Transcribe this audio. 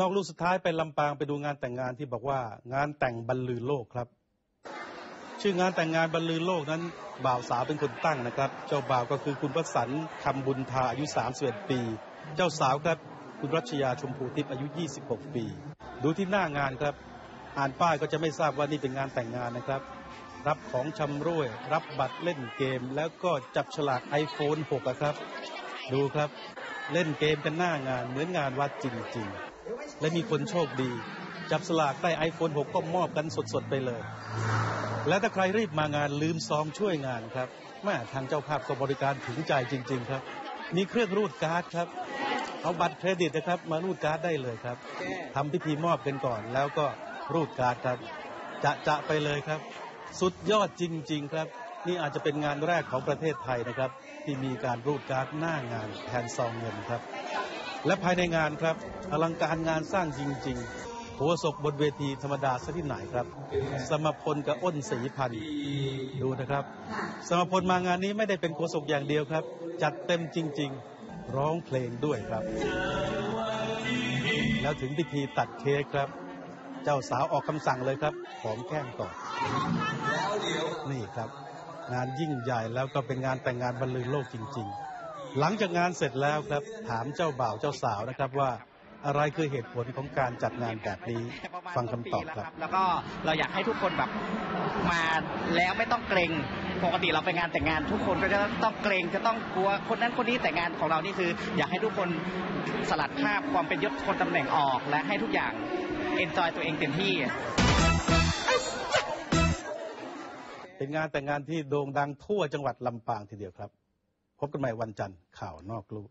นอกลูกสุดท้ายไปลำปางไปดูงานแต่งงานที่บอกว่า งานแต่งบรรลือโลกครับ ชื่องานแต่งงานบรรลือโลกนั้น บ่าวสาวเป็นคนตั้งนะครับ เจ้าบ่าวก็คือคุณประสันคำบุญทาอายุ 31 ปี เจ้าสาวครับ คุณรัชยาชมพูทิพย์อายุ 26 ปี ดูที่หน้างานครับ อ่านป้ายก็จะไม่ทราบว่านี่เป็นงานแต่งงานนะครับ รับของชำร่วย รับบัตรเล่นเกม แล้วก็จับฉลาก iPhone 6อะครับ ดูครับ เล่นเกมกันหน้างานเหมือนงานวัดจริง ๆ และมีคนโชคดี จับสลากได้ iPhone 6 ก็มอบกันสดๆไปเลย และถ้าใครรีบมางานลืมซองช่วยงานครับแม่ทางเจ้าภาพก็บริการถึงใจจริง ๆ ครับ มีเครื่องรูดการ์ดครับ เอาบัตรเครดิตนะครับ มารูดการ์ดได้เลยครับทำพิธีมอบกันก่อน แล้วก็รูดการ์ดครับ จะจะไปเลยครับ สุดยอดจริง ๆ ครับ นี่อาจจะเป็นงานแรกของประเทศไทยนะครับ ที่มีการรูดการ์ดหน้างานแทนซองเงินครับ และภายในงานครับอลังการงานสร้างจริงๆโหัวศกบนเวทีธรรมดาซะที่ไหนครับ สมพลกับอ้นศรีพันธ์ดูนะครับ สมพลมางานนี้ไม่ได้เป็นโฆษกอย่างเดียวครับ จัดเต็มจริง ๆ ร้องเพลงด้วยครับ แล้วถึงพิธีตัดเค้กครับ เจ้าสาวออกคำสั่งเลยครับหอมแก้มก่อนนี่ครับ งานยิ่งใหญ่แล้วก็เป็นงานแต่งงานบรรลือโลกจริง ๆ หลังจากงานเสร็จแล้วครับ ถามเจ้าบ่าวเจ้าสาวนะครับว่าอะไรคือเหตุผลของการจัดงานแบบนี้ฟังคำตอบครับ แล้วก็เราอยากให้ทุกคนแบบมาแล้วไม่ต้องเกรงปกติเราไปงานแต่งงานทุกคนก็จะต้องเกรงจะต้องกลัวคนนั้นคนนี้แต่งงานของเรานี่คือ อยากให้ทุกคนสลัดคราบความเป็นยศคนตำแหน่งออก และให้ทุกอย่างเอนจอยตัวเองเต็มที่ เป็นงานแต่งงานที่โด่งดังทั่วจังหวัดลำปางทีเดียวครับ พบกันใหม่วันจันทร์ข่าวนอกลูก